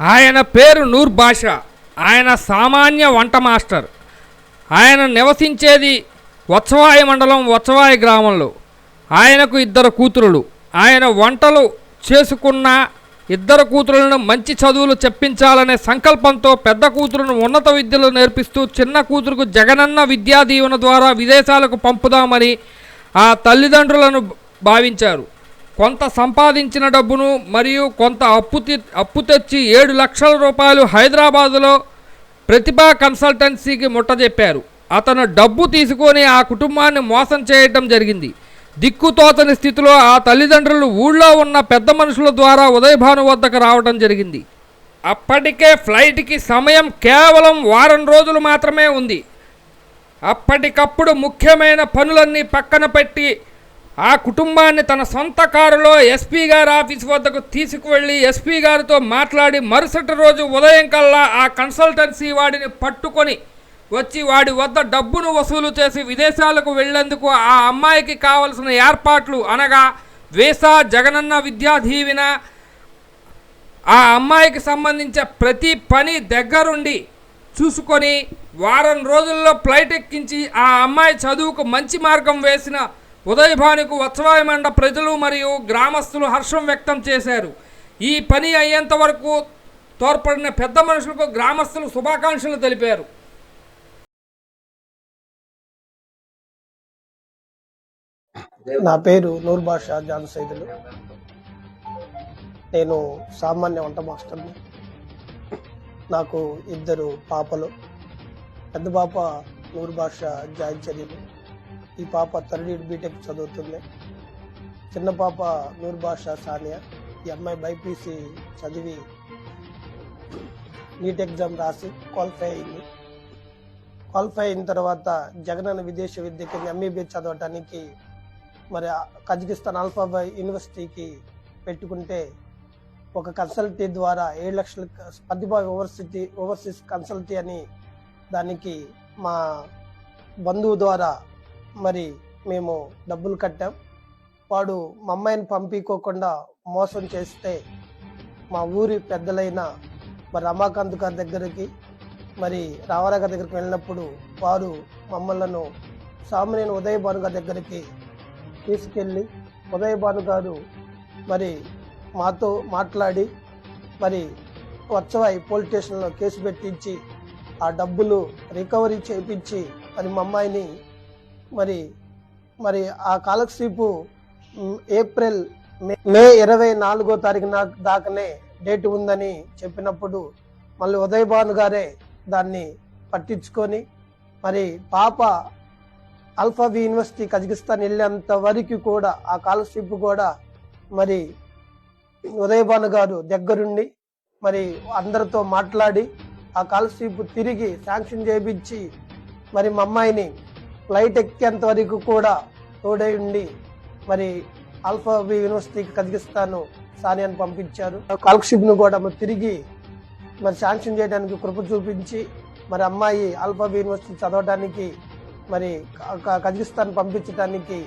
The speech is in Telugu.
ఆయన పేరు నూర్ బాషా. ఆయన సామాన్య వంట మాస్టర్. ఆయన నివసించేది వత్సవాయి మండలం వత్సవాయి గ్రామంలో. ఆయనకు ఇద్దరు కూతురులు. ఆయన వంటలు చేసుకున్న ఇద్దరు కూతురులను మంచి చదువులు చెప్పించాలనే సంకల్పంతో పెద్ద కూతురును ఉన్నత విద్యలు నేర్పిస్తూ చిన్న కూతురుకు జగనన్న విద్యా దీవెన ద్వారా విదేశాలకు పంపుదామని ఆ తల్లిదండ్రులను భావించారు. కొంత సంపాదించిన డబ్బును మరియు కొంత అప్పు తి- అప్పు తెచ్చి ఏడు లక్షల రూపాయలు హైదరాబాదులో ప్రతిభా కన్సల్టెన్సీకి ముట్టజెప్పారు. అతను డబ్బు తీసుకొని ఆ కుటుంబాన్ని మోసం చేయటం జరిగింది. దిక్కుతోచని స్థితిలో ఆ తల్లిదండ్రులు ఊళ్ళో ఉన్న పెద్ద మనుషుల ద్వారా ఉదయభాను వద్దకు రావడం జరిగింది. అప్పటికే ఫ్లైట్కి సమయం కేవలం వారం రోజులు మాత్రమే ఉంది. అప్పటికప్పుడు ముఖ్యమైన పనులన్నీ పక్కన పెట్టి ఆ కుటుంబాన్ని తన సొంత కారులో ఎస్పీ గారి ఆఫీస్ వద్దకు తీసుకువెళ్ళి ఎస్పీ గారితో మాట్లాడి మరుసటి రోజు ఉదయం కల్లా ఆ కన్సల్టెన్సీ వాడిని పట్టుకొని వచ్చి వాడి వద్ద డబ్బును వసూలు చేసి విదేశాలకు వెళ్ళేందుకు ఆ అమ్మాయికి కావలసిన ఏర్పాట్లు అనగా వీసా జగనన్న విద్యా దీవెన ఆ అమ్మాయికి సంబంధించిన ప్రతి పని దగ్గరుండి చూసుకొని వారం రోజుల్లో ఫ్లైట్ ఎక్కించి ఆ అమ్మాయి చదువుకు మంచి మార్గం వేసిన ఉదయభానుకు వత్సవాయమండ ప్రజలు మరియు గ్రామస్తులు హర్షం వ్యక్తం చేశారు. ఈ పని అయ్యేంత వరకు తోడ్పడిన పెద్ద మనుషులకు గ్రామస్తులు శుభాకాంక్షలు తెలిపారు. నా పేరు నూర్ బాషా జాన్ సైదులు. నేను సామాన్య వంట మాస్టర్ని. నాకు ఇద్దరు పాపలు. పెద్ద పాప నూర్ బాషా జాయిన్ చర్యలు. ఈ పాప థర్డ్ ఇయర్ బీటెక్ చదువుతుంది. చిన్న పాప నూర్ బాషా సానియా. ఈ అమ్మాయి బైపీసీ చదివి నీట్ ఎగ్జామ్ రాసి క్వాలిఫై అయింది. క్వాలిఫై అయిన తర్వాత జగనన్న విదేశ విద్యకి ఎంబీబీఎస్ చదవటానికి మరి కజకిస్తాన్ అల్ఫాబాయ్ యూనివర్సిటీకి పెట్టుకుంటే ఒక కన్సల్టీ ద్వారా ఏడు లక్షల ప్రతిభా ఓవర్సిటీ ఓవర్సీస్ కన్సల్టీ అని దానికి మా బంధువు ద్వారా మరి మేము డబ్బులు కట్టాం. వాడు మా అమ్మాయిని పంపించుకోకుండా మోసం చేస్తే మా ఊరి పెద్దలైన మరి రమాకాంత్ గారి దగ్గరికి మరి రామారావు గారి దగ్గరికి వెళ్ళినప్పుడు వారు మమ్మల్ని సామాన్య ఉదయ భాను గారి దగ్గరికి తీసుకెళ్ళి ఉదయ భాను గారు మరి మాతో మాట్లాడి మరి వచ్చవాయి పోలీస్ స్టేషన్లో కేసు పెట్టించి ఆ డబ్బులు రికవరీ చేయించి మరి మా అమ్మాయిని మరి మరి ఆ కాలక్షేపు ఏప్రిల్ మే మే ఇరవై నాలుగో తారీఖు నా దాకానే డేట్ ఉందని చెప్పినప్పుడు మళ్ళీ ఉదయభాను గారే దాన్ని పట్టించుకొని మరి పాప అల్ఫాబీ యూనివర్సిటీ కజకిస్తాన్ వెళ్ళేంత వరకు కూడా ఆ కాలర్షిప్ కూడా మరి ఉదయభాను గారు దగ్గరుండి మరి అందరితో మాట్లాడి ఆ కాలర్షిప్ తిరిగి శాంక్షన్ చేయించి మరి మా అమ్మాయిని ఫ్లైట్ ఎక్కేంత వరకు కూడా తోడై ఉండి మరి అల్ఫాబీ యూనివర్సిటీకి కజకిస్తాన్ సానియాని పంపించారు. స్కాలర్షిప్ కూడా మరి తిరిగి మరి శాంక్షన్ చేయడానికి కృప చూపించి మరి అమ్మాయి అల్ఫాబీ యూనివర్సిటీ చదవడానికి మరి కజకిస్తాన్ పంపించడానికి